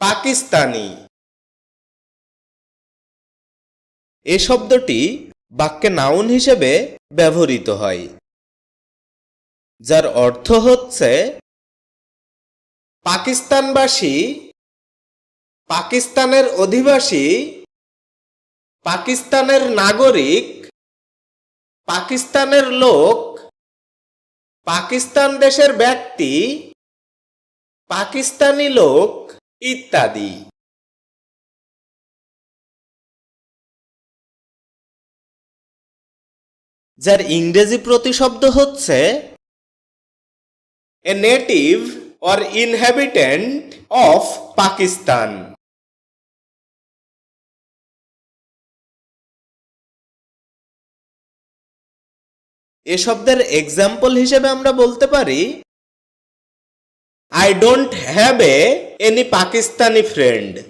পাকিস্তানি। এ শব্দটি বাক্যে নাউন হিসেবে ব্যবহৃত হয়, যার অর্থ হচ্ছে, পাকিস্তানবাসী, পাকিস্তানের অধিবাসী, পাকিস্তানের নাগরিক, পাকিস্তানের লোক, পাকিস্তান দেশের ব্যক্তি, পাকিস্তানি লোক ইত্যাদি। যার ইংরেজি প্রতিশব্দ হচ্ছে a native or inhabitant of Pakistan এ শব্দের এক্সাম্পল হিসেবে আমরা বলতে পারি I don't have a any Pakistani friend.